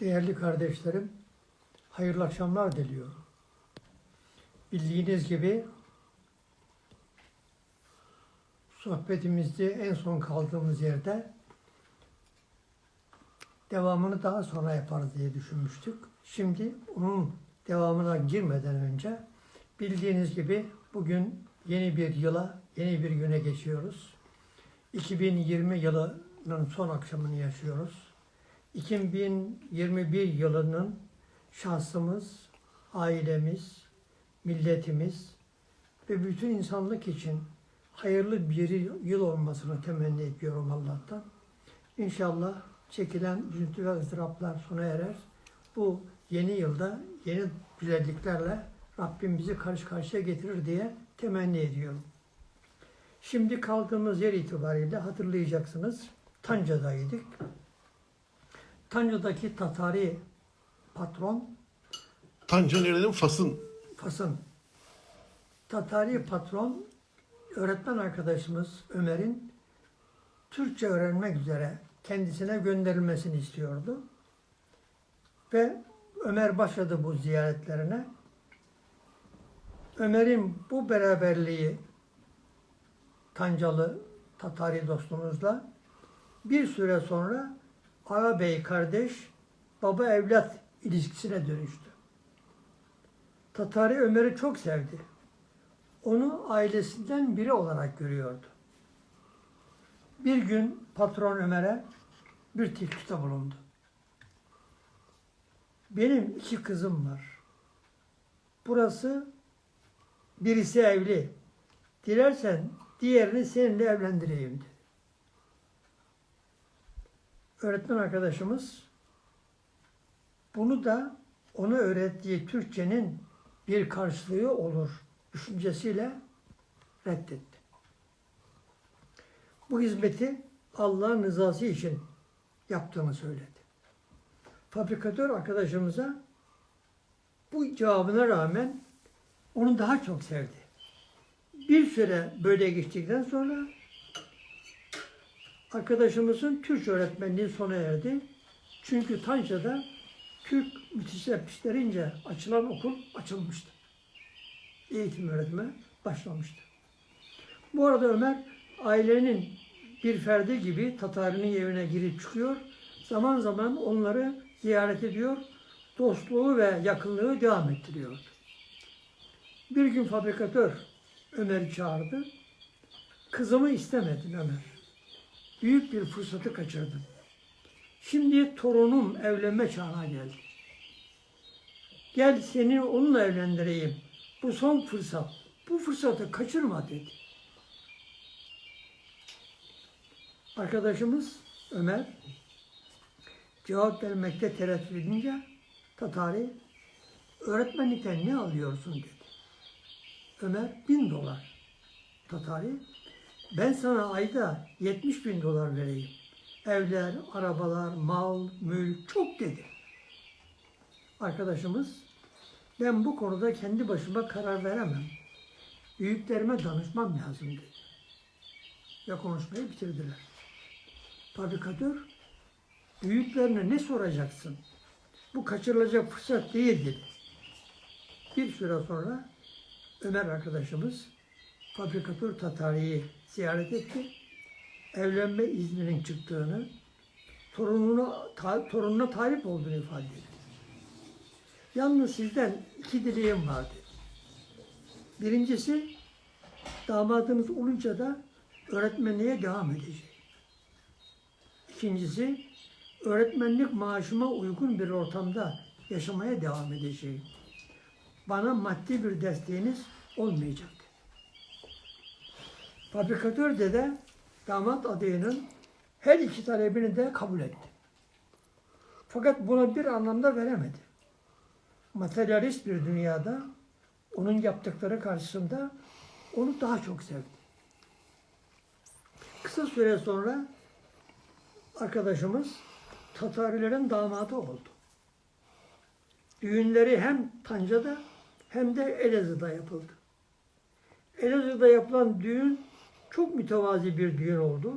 Değerli kardeşlerim, hayırlı akşamlar diliyorum. Bildiğiniz gibi sohbetimizde en son kaldığımız yerde devamını daha sonra yaparız diye düşünmüştük. Şimdi onun devamına girmeden önce bildiğiniz gibi bugün yeni bir yıla, yeni bir güne geçiyoruz. 2020 yılının son akşamını yaşıyoruz. 2021 yılının şahsımız, ailemiz, milletimiz ve bütün insanlık için hayırlı bir yıl olmasını temenni ediyorum Allah'tan. İnşallah çekilen üzüntü ve ızdıraplar sona erer. Bu yeni yılda yeni güzelliklerle Rabbim bizi karşı karşıya getirir diye temenni ediyorum. Şimdi kaldığımız yer itibariyle hatırlayacaksınız. Tanca'daydık. Tanca'daki Tatari patron Tanca nerenin? Fas'ın. Fas'ın Tatari patron öğretmen arkadaşımız Ömer'in Türkçe öğrenmek üzere kendisine gönderilmesini istiyordu. Ve Ömer başladı bu ziyaretlerine. Ömer'in bu beraberliği Tancalı Tatari dostumuzla bir süre sonra ağabey kardeş, baba evlat ilişkisine dönüştü. Tatari Ömer'i çok sevdi. Onu ailesinden biri olarak görüyordu. Bir gün patron Ömer'e bir teklifte bulundu. Benim iki kızım var. Burası birisi evli. Dilersen diğerini seninle evlendireyim dedi. Öğretmen arkadaşımız bunu da ona öğrettiği Türkçenin bir karşılığı olur düşüncesiyle reddetti. Bu hizmeti Allah'ın rızası için yaptığını söyledi. Fabrikatör arkadaşımıza bu cevabına rağmen onu daha çok sevdi. Bir süre böyle geçtikten sonra arkadaşımızın Türkçe öğretmenliği sona erdi. Çünkü Tanca'da Türk müteşebbislerince açılan okul açılmıştı. Eğitim öğretme başlamıştı. Bu arada Ömer ailenin bir ferdi gibi Tatarinin evine girip çıkıyor. Zaman zaman onları ziyaret ediyor. Dostluğu ve yakınlığı devam ettiriyordu. Bir gün fabrikatör Ömer'i çağırdı. Kızımı istemedin Ömer. Büyük bir fırsatı kaçırdın. Şimdi torunum evlenme çağına geldi. Gel seni onunla evlendireyim. Bu son fırsat. Bu fırsatı kaçırma dedi. Arkadaşımız Ömer cevap vermekte tereddüt edince Tatari öğretmenlikten ne alıyorsun dedi. Ömer bin dolar. Tatari ben sana ayda 70 bin dolar vereyim. Evler, arabalar, mal, mülk çok dedi. Arkadaşımız ben bu konuda kendi başıma karar veremem. Büyüklerime danışmam lazım dedi. Ve konuşmayı bitirdiler. Fabrikatör büyüklerine ne soracaksın? Bu kaçırılacak fırsat değil dedi. Bir süre sonra Ömer arkadaşımız fabrikatör Tatari'yi ziyaret etti. Evlenme izninin çıktığını, torununa, ta, torununa talip olduğunu ifade etti. Yalnız sizden iki dileğim var dedi. Birincisi, damadınız olunca da öğretmenliğe devam edecek. İkincisi, öğretmenlik maaşıma uygun bir ortamda yaşamaya devam edeceğim. Bana maddi bir desteğiniz olmayacak. Fabrikatör de damat adayının her iki talebini de kabul etti. Fakat buna bir anlamda veremedi. Materyalist bir dünyada onun yaptıkları karşısında onu daha çok sevdi. Kısa süre sonra arkadaşımız Tatarilerin damadı oldu. Düğünleri hem Tanca'da hem de Elazığ'da yapıldı. Elazığ'da yapılan düğün çok mütevazi bir düğün oldu.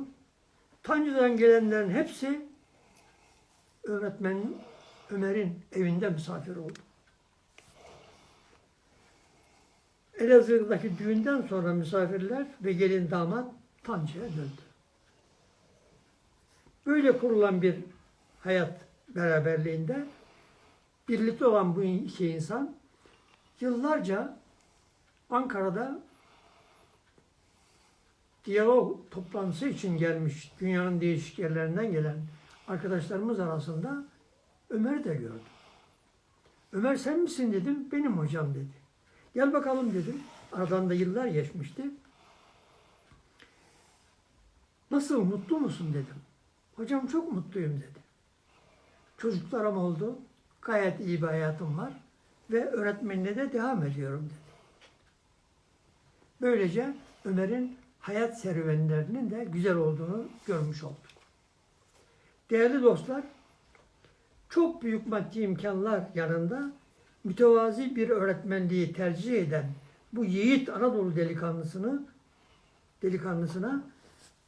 Tanca'dan gelenlerin hepsi öğretmen Ömer'in evinde misafir oldum. Elazığ'daki düğünden sonra misafirler ve gelin damat Tanca'ya döndü. Böyle kurulan bir hayat beraberliğinde birlikte olan bu iki insan yıllarca Ankara'da diyalog toplantısı için gelmiş dünyanın değişik yerlerinden gelen arkadaşlarımız arasında Ömer'i de gördüm. Ömer sen misin dedim. Benim hocam dedi. Gel bakalım dedim. Aradan da yıllar geçmişti. Nasıl mutlu musun dedim. Hocam çok mutluyum dedi. Çocuklarım oldu. Gayet iyi bir hayatım var. Ve öğretmenliğe de devam ediyorum dedi. Böylece Ömer'in hayat serüvenlerinin de güzel olduğunu görmüş olduk. Değerli dostlar, çok büyük maddi imkanlar yanında mütevazi bir öğretmenliği tercih eden bu yiğit Anadolu delikanlısını delikanlısına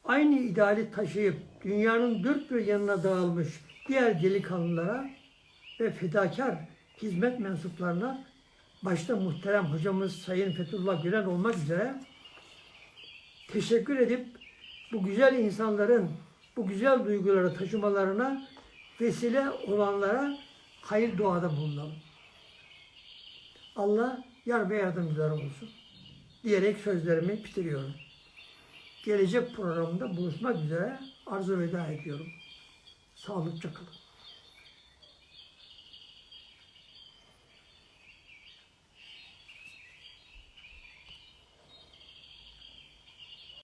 aynı ideali taşıyıp dünyanın dört bir yanına dağılmış diğer delikanlılara ve fedakar hizmet mensuplarına başta muhterem hocamız Sayın Fethullah Gülen olmak üzere teşekkür edip bu güzel insanların bu güzel duyguları taşımalarına vesile olanlara hayır duada bulunalım. Allah yar ve yardımcıları olsun diyerek sözlerimi bitiriyorum. Gelecek programda buluşmak üzere arzu veda ediyorum. Sağlıkça kalın.